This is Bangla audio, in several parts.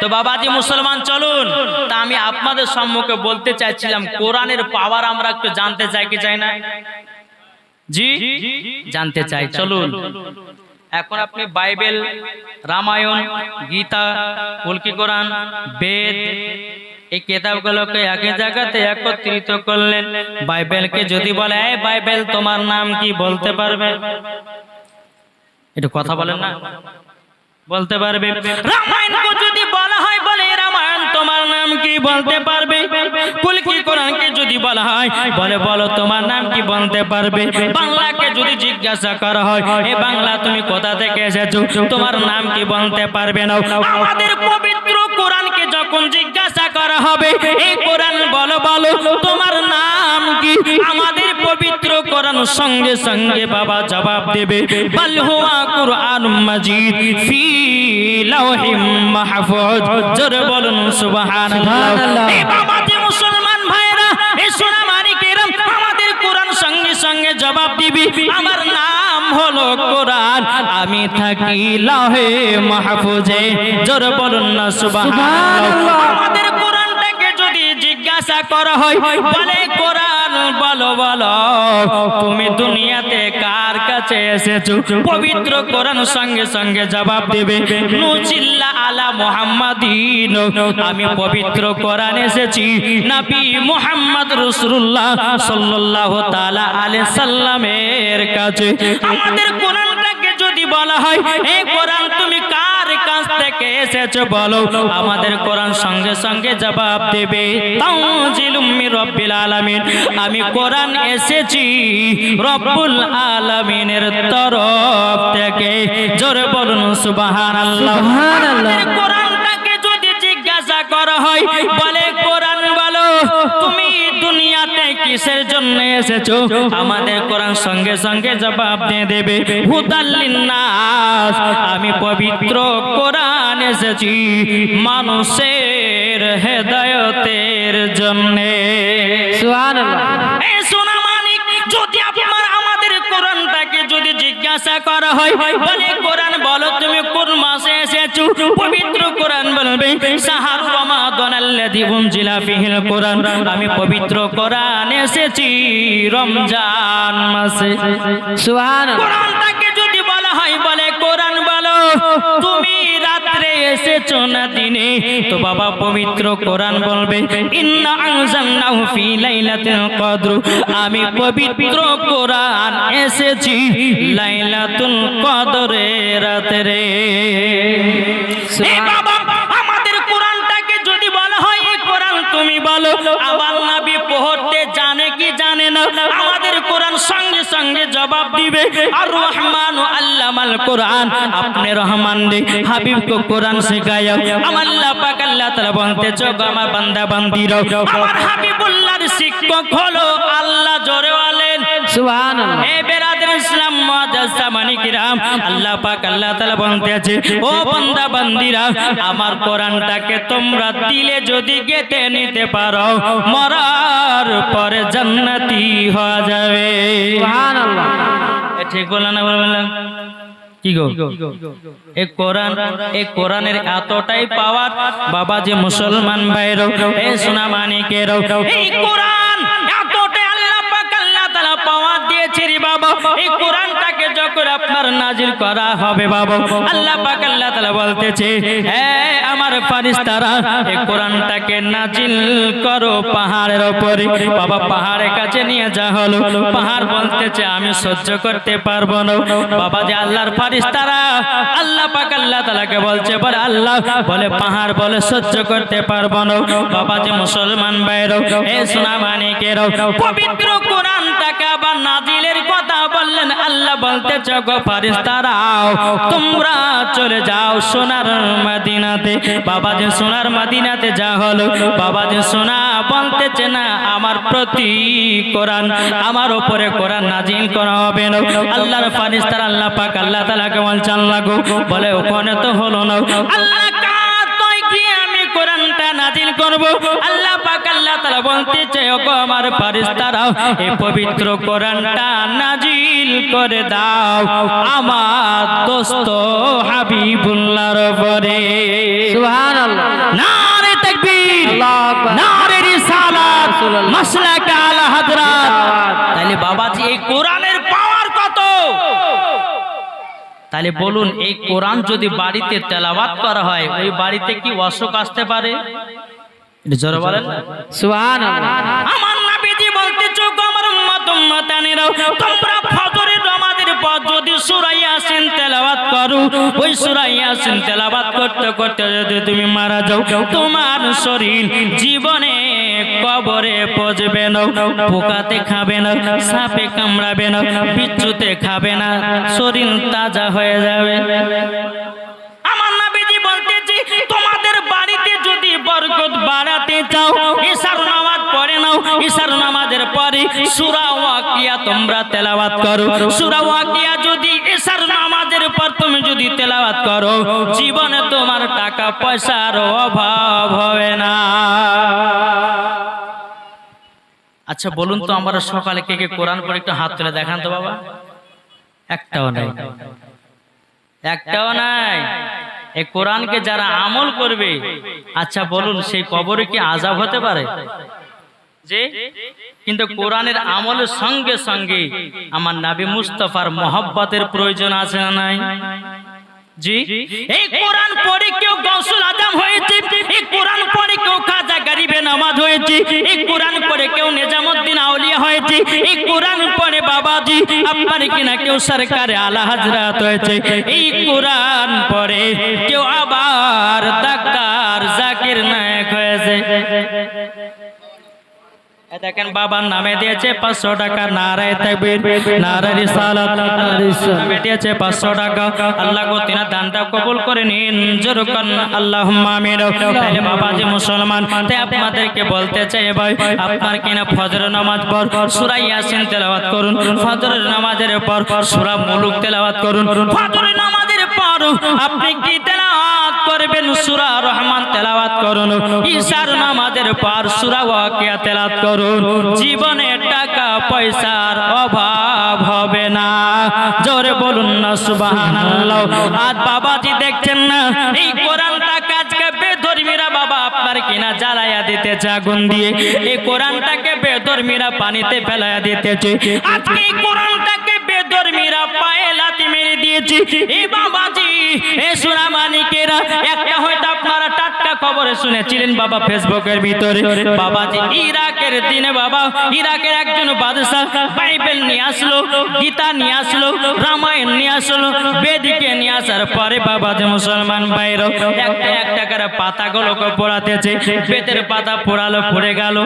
তো বাবাজি মুসলমান, চলুন। তা আমি আপনাদের সম্মুখে বলতে চাইছিলাম, কোরআনের পাওয়ার আমরা একটু জানতে চাই কি চাই না? জি? জানতে চাই, চলুন। এখন আপনি বাইবেল, রামায়ণ, গীতা কলকি কোরআন, বেদ, এই কেতাবগুলোকে একই জায়গাতে একত্রিত করলেন। বাইবেলকে যদি বলে, এই বাইবেল, তোমার নাম কি? বলতে পারবে। একটু কথা বলেন না। বলতে পারবে রামায়ণকে যদি বলে রামায়ণ তোমার নাম কি বলতে পারবে? কুলকি কোরআনকে যদি বলা হয়, বলে বলো তোমার নাম কি বলতে পারবে? বাংলাকে যদি জিজ্ঞাসা করা হয়, এ বাংলা, তুমি কোথা থেকে এসেছ? তোমার নাম কি বলতে পারবে না? আমাদের পবিত্র কোরআনকে যখন জিজ্ঞাসা করা হবে, এই কোরআন বলো বলো, তোমার নাম কি? আমাদের পবিত্র কোরআন সঙ্গে সঙ্গে বাবা জবাব দেবে বল হুয়া কুরআন মাজিদ ফি লাওহিম মাহফুজ। জোরে বলুন সুবহানাল্লাহ। বাবা যে মুসলমান ভাইরা মানিকেরাম আমাদের কোরআন সঙ্গে সঙ্গে জবাব দিবি। আমার নাম হলো কোরআন আমি থাকি লাহে মাহফুজে। জোরে বলুন না সুবহানাল্লাহ। আমাদের কোরআনটাকে যদি জিজ্ঞাসা করা হয় বলে কোরআন বলো বলো, তুমি দুনিয়াতে কার কাছে এসেছ? পবিত্র কোরআন সঙ্গে সঙ্গে জবাব দেবে নুচিল্লা আলা মুহাম্মাদিন আমি পবিত্র কোরআন এসেছি, নবী মুহাম্মদ রাসূলুল্লাহ সাল্লাল্লাহু তাআলা আলাইহি সাল্লামের কাছে। আমাদের কোরআনটাকে যদি বলা হয়, এই কোরআন তুমি কার থেকে এসেছ বলো আমাদের কোরআন সঙ্গে সঙ্গে জবাব দেবে। রব্বিল আলামিন। আমি কোরআন এসেছি রব্বুল আলামিনের তরফ থেকে। জোরে বলুন সুবহানাল্লাহ। সুবহানাল্লাহ। কোরআনটাকে যদি জিজ্ঞাসা করা হয় কিসের জন্য এসেছ? আমাদের কোরআন সঙ্গে সঙ্গে জবাব দিয়ে দেবে। হুদাল্লিন নাস আমি পবিত্র কোরআন এসেছি মানুষের হেদায়তের জন্য। সুবহানাল্লাহ। জিজ্ঞাসা করা হয় বলে কোরআন বলো তুমি কোন মাসে এসেছ? পবিত্র কোরআন বলবে সাহার রমাদান আল্লাযী উনজিলা ফিহিল কোরআন। আমি পবিত্র কোরআন এসেছি রমজান মাসে। সুবহানাল্লাহ। কোরআনটাকে যদি বলা হয় বলে কোরআন বলো। তুমি রাত্রে এসেছ না দিনে? তো বাবা পবিত্র কোরআন বলবে ইন্না আনজালনাহু ফি লাইলাতিল কদর। আমি পবিত্র কোরআন এসেছি লাইলাতুল কদরের রাতে রে বাবা আমাদের কোরআনটাকে যদি বলা হয় এই কোরআন তুমি বলো, আমার নবী পড়তে জানে কি জানে না? আমাদের কোরআন সঙ্গে সঙ্গে জবাব দিবে। আর রহমান আল্লামাল কোরআন, আপনি রহমান দে, হাবিব কো কোরআন শেখায় আমার আল্লাহ পাক আল্লাহ তাআলা বলতে চোখ আমার বান্দা বান্দিরা আমার হাবিবুল্লাহর শিক্ষক হলো আল্লাহ জোরে বলেন। সুবহানাল্লাহ। এ বেরাদের ইসলাম মুআজ্জাজা মানিকিরাম আল্লাহ পাক আল্লাহ তাআলা বলতেছে ও বান্দা বান্দিরা আমার কোরআনটাকে তোমরা দিলে যদি গেতে নিতে পারো মরার পরে জান্নাতি হয়ে যাবে। সুবহানাল্লাহ। ঠিক বললাম না বললাম কি গো? এই কোরআন এই কোরআনের এতটাই পাওয়ার বাবা যে মুসলমান ভাইরও এই সোনা মানিকেরও এই কোরআন এই যখন আপনার নাজিল করা হবে বাবা। আল্লাহ পাক আল্লাহ তাআলা বলতেছে হ্যাঁ আমার ফারিস্তারা এই কোরআনটাকে নাজিল করো পাহাড়ের উপরে বাবা, পাহাড়ের কাছে নিয়ে যা হলো। পাহাড় বলতেছে, আমি সহ্য করতে পারব না। বাবা যে আল্লাহর ফারিস্তারা আল্লাহ পাক আল্লাহ তাআলাকে বলছে, বলে আল্লাহ, বলে পাহাড়, বলে সহ্য করতে পারব না। বাবা যে মুসলমান বাইরও এ সোনা মানিকেরও, পবিত্র কোরআনটাকে আবার নাজিলের কথা বললেন। আল্লাহ বলতে গো ফারিস্তারাও, তোমরা চলে যাও সোনার মাদিনাতে। বাবা যে সোনার মাদিনাতে যা হলো, বাবা যে সোনা বলতেছে না, আমার প্রতি কোরআন, আমার ওপরে কোরআন নাজিল করা হবে না। আল্লাহর ফারিস্তার আল্লাহ পাক আল্লাহ তালাকে বলছে, আল্লাহ বলে ওখানে তো হলো না। আল্লাহ করব? আল্লাহ পাক আল্লাহ বলতে চাই ওগো আমার পবিত্র কোরআনটা নাজিল করে দাও আমার দোস্ত হাবিবুল্লাহর পরে নারে তাকবীর নারে রিসালাত আলা হযরত তাহলে বাবাজি এই কোরআনের পাওয়ার কত? তাহলে বলুন এই কোরআন যদি বাড়িতে তেলাওয়াত করা হয় ওই বাড়িতে কি অসুখ আসতে পারে? এটা জোরে বলেন। সুবহানাল্লাহ। আমার নবীজি বলতেছো গো আমার উম্মত উম্মতানেরাও তোমরা ফজরের নামাজের পর যদি সূরা ইয়াসিন তেলাওয়াত করো ওই সূরা ইয়াসিন তেলাওয়াত করতে করতে যদি তুমি মারা যাও তোমার শরীর জীবনে কবরে পচবে না পোকাতে খাবে না সাপে কামড়াবে না বিচ্ছুতে খাবে না শরীর তাজা হয়ে যাবে। চাও ঈশার নামাজ পড়ে নাও, ঈশার নামাজের পরে সূরা ওয়াকিয়া তোমরা তেলাওয়াত করো। সূরা ওয়াকিয়া যদি ঈশার নামাজের পর তুমি যদি তেলাওয়াত করো, জীবনে তোমার টাকা পয়সার অভাব হবে না। আচ্ছা বলুন তো আমরা সকালে কে কে কোরআন পড়ে একটু হাত তুলে দেখান তো বাবা। একটাও নাই। একটাও নাই। এই কোরআনকে যারা আমল করবে আচ্ছা বলুন সেই কবরে কি আজাব হতে পারে? যে কিন্তু কোরআনের আমলের সঙ্গে সঙ্গে আমার নাবি মুস্তফার মহব্বতের প্রয়োজন আছে না নাই? জি। এই কোরআন পড়ে কেউ গৌসুল আদম হয়েছে কোরআন পরে কেউ খাজা গরিবে নামাজ হয়েছে, এই কোরআন পরে কেউ নিজামুদ্দিন আউলিয়া হয়েছে, এই কোরআন পরে বাবাজি, আপনার কিনা কেউ সরকারে আলা হাজরাত হয়েছে? এই কোরআন পরে কেউ আবার ডাক্তার দেখেন বাবার নামে দিয়েছে? পাঁচশো টাকা নারায় তাকবীর, নারায় রিসালাত নামে দিয়েছে পাঁচশো টাকা। আল্লাহ তিনা দানটা কবুল করে নিন। জোরকান আল্লাহ আমিন। তাহলে বাবা যে মুসলমান, তাই আপনাদেরকে বলতে চাই ভাই, আপনার কিনা ফজর নামাজ পর সূরা ইয়াসিন তেলাওয়াত করুন। ফজরের নামাজের পর সূরা মুলুক তেলাওয়াত করুন। ফজরের নামাজের পর আপনি কি তেলাওয়াত করবেন সূরা রহমান তেলাওয়াত করুন। ঈশার নামাজের পর সূরা ওয়াকিয়া তেলাওয়াত করুন। জীবনে টাকা, পয়সার অভাব হবে না। জোরে বলুন না, সুবহানাল্লাহ। আজ বাবাজি দেখছেন না, এই কোরআনটা কাজকে বেধর্মীরা বাবা আপনার কিনা জ্বালায়া দিতেছে আগুন দিয়ে। এই কোরআনটাকে বেধর্মীরা পানিতে ফেলায়া দিতেছে। আজকে এই কোরআনটাকে বেধর্মীরা পায়ে লাথি মেরে দিয়েছে। এই বাবাজি এ সোনা মানিকেরা একটা হয়তো আপনারা টাটকা খবরে শুনেছিলেন বাবা ফেসবুকের ভিতরে। বাবাজি, ইরাকের দিনে বাবা, ইরাকের একজন বাদশাহ বাইবেল নিয়ে আসলো, গীতা নিয়ে আসলো, রামায়ণ নিয়ে আসলো, বেদিকে নিয়ে আসার পরে বাবা যে মুসলমান একটা একটা করে বেতের পাতা পোড়ালো, পড়ে গেল।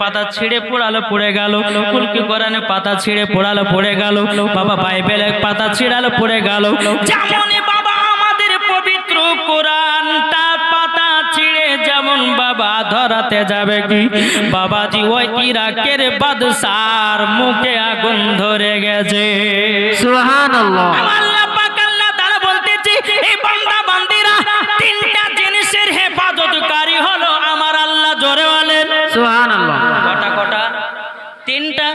পাতা ছিঁড়ে পোড়ালো, পড়ে গেল। কুলকি কোরআনে পাতা ছিঁড়ে পোড়ালো, পড়ে গেল। বাবা বাইবেলের পাতা ছিঁড়ালো, পড়ে গেল। বাবা কোরআনটা পাতা ছিঁড়ে যেমন বাবা ধরাতে যাবে কি? বাবাজি ওই ইরাকের বাদশার মুখে আগুন ধরে গেছে। সুবহানাল্লাহ। আল্লাহ পাক আল্লাহ তাআলা বলতেছে এই বান্দা বান্দিরা তিনটা জিনিসের হেফাজতকারী হলো আমার আল্লাহ জোরে বলেন। সুবহানাল্লাহ। কটা কটা? তিনটা?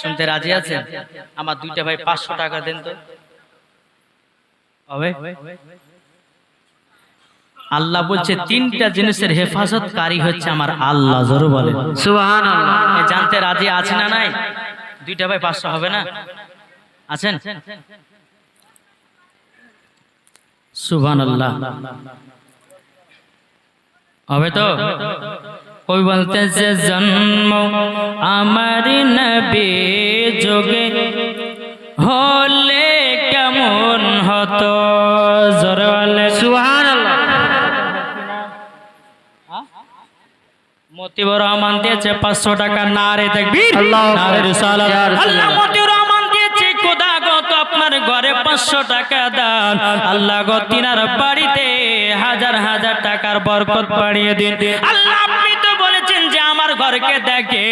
শুনতে রাজি আছেন? আমার দুইটা ভাই পাঁচশো টাকা দেন তো। হবে? আল্লাহ বলছে তিনটা জিনিসের হেফাজতকারী হচ্ছে আমার আল্লাহ জোরে বলেন। সুবহানাল্লাহ। জানতে রাজি আছে না নাই? দুইটা ভাই পাঁচশো হবে না? আছেন? সুভান আল্লাহ হবে তো? কবি বলতেছে জন্ম আমার নবী যোগে হলে কেমন হতো? মতিবর রহমান দিয়েছে পাঁচশো টাকা নারে দেখবি? আল্লাহু আকবার। নারে রিসালাত। রাসূলুল্লাহ। আল্লাহ মতিউর রহমান দিয়েছে খোদা গো আপনার ঘরে পাঁচশো টাকা দান। আল্লাহ গো তিনার বাড়িতে হাজার হাজার টাকার বরকত বাড়িয়ে দিন। আল্লাহ আপনি তো বলেছেন যে আমার ঘরকে দেখে।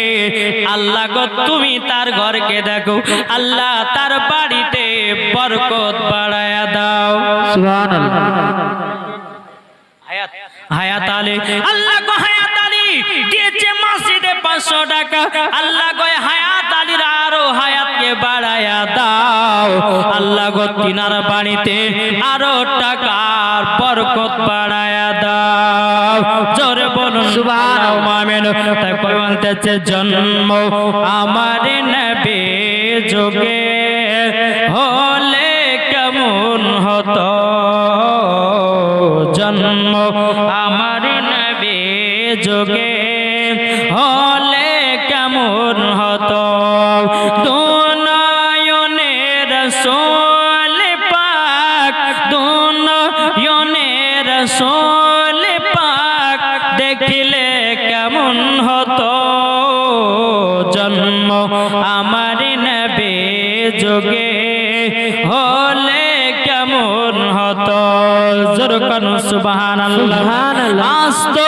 আল্লাহ গো তুমি তার ঘরকে দেখো। আল্লাহ তার বাড়িতে বরকত বাড়ায়া দাও। সুবহানাল্লাহ। হায়াত হায়াত আলী। আল্লাহ গো হায়াত আলী দিয়েছে মসজিদে পাঁচশো টাকা। আল্লাহ গো হায়াত আলীর আরও হায়াতকে বাড়ায়া দাও। আল্লাহ গো তিনার বাড়িতে আরও টাকার বরকত বাড়ায়া দাও। জোরে বলুন সুবহানাল্লাহ। আমিন তাই বলতেছে জন্ম আমার নবী যোগে সুবহানাল্লাহ। ভেসে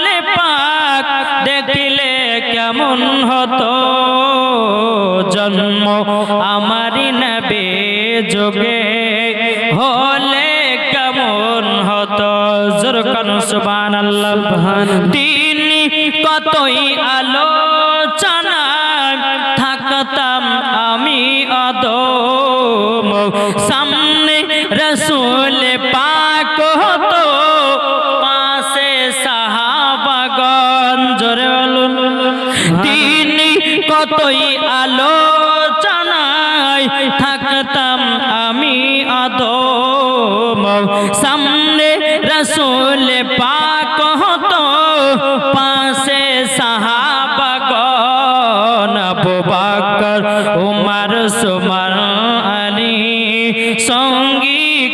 সোল পাক দেখিলে কেমন হতো? জন্ম আমারি নবে যোগে হলে কেমন হতো? জোরকান সুবহানাল্লাহ। তিনি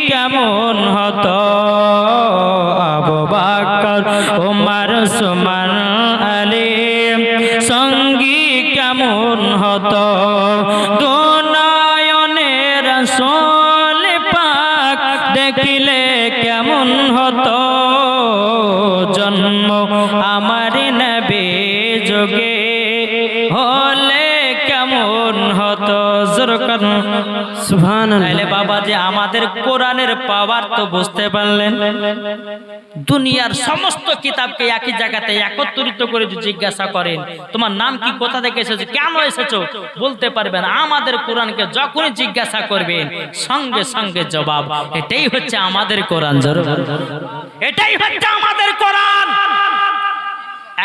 কেমন হতো? আমাদের কোরআনের তো বুঝতে পারলেন। দুনিয়ার সমস্ত কিতাবকে একই জায়গাতে একত্রিত করে জিজ্ঞাসা করেন, তোমার নাম কি? কোথা থেকে এসেছ? বলতে আমাদের কোরআনকে যখনই জিজ্ঞাসা করবেন, সঙ্গে সঙ্গে জবাব। এটাই হচ্ছে আমাদের কোরআন এটাই হচ্ছে আমাদের কোরআন।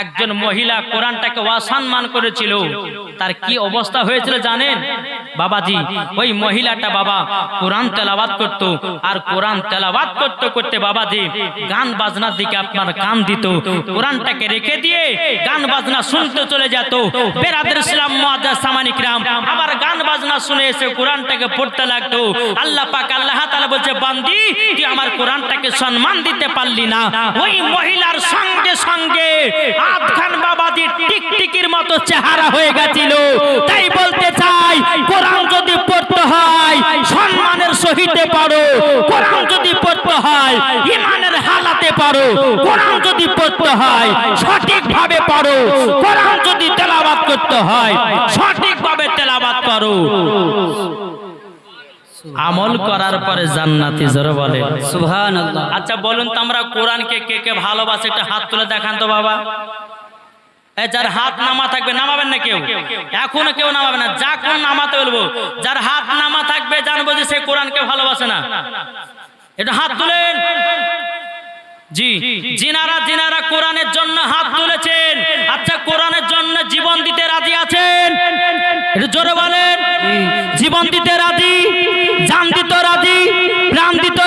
একজন মহিলা কোরআনটাকে অসম্মান করেছিল। তার কি অবস্থা হয়েছিল জানেন? বাবাজি, ওই মহিলাটা বাবা কোরআন তেলাওয়াত করত আর কোরআন তেলাওয়াত করতে করতে বাবাজি গান বাজনার দিকে আপনার কান দিত। কোরআনটাকে রেখে দিয়ে গান বাজনা শুনতে চলে যেত। বেরাদের ইসলাম মুআজ্জাজ সামানিক রাম আবার গান বাজনা শুনে এসে কোরআনটাকে পড়তে লাগতো। আল্লাহ পাক আল্লাহ তাআলা বলছে, বান্দি, তুই আমার কোরআনটাকে সম্মান দিতে পারলি না। ওই মহিলার সঙ্গে সঙ্গে আধখান বাবাজি টিকটিকির মতো চেহারা হয়ে গেছিল। তাই বলতে চাই কোরআন যদি পড়তে হয় সম্মানের সহিতে পারো। কোরআন যদি পড়তে হয় ইমানের হালাতে পারো। কোরআন যদি পড়তে হয় সঠিকভাবে পারো। কোরআন যদি তেলাওয়াত করতে হয় সঠিকভাবে তেলাওয়াত করো আমল করার পরে জান্নাতি জোরে বলে। সুবহানাল্লাহ। আচ্ছা বলুন তো আমরা কোরআনকে কে কে ভালোবাসে? একটা হাত তুলে দেখান তো বাবা। যার হাত নামা থাকবে, নামাবেন না কেউ। এখন কেউ নামাবে না। যা কোন নামাতে বলব। যার হাত নামা থাকবে, জানব যে সে কোরআনকে ভালোবাসে না। এটা হাত তুলেন। জি, জিনারা জিনারা কোরআনের জন্য হাত তুলেছেন। আচ্ছা কোরআনের জন্য জীবন দিতে রাজি আছেন? একটু জোরে বলেন। জীবন দিতে রাজি, জান দিতে রাজি, প্রাণ দিতে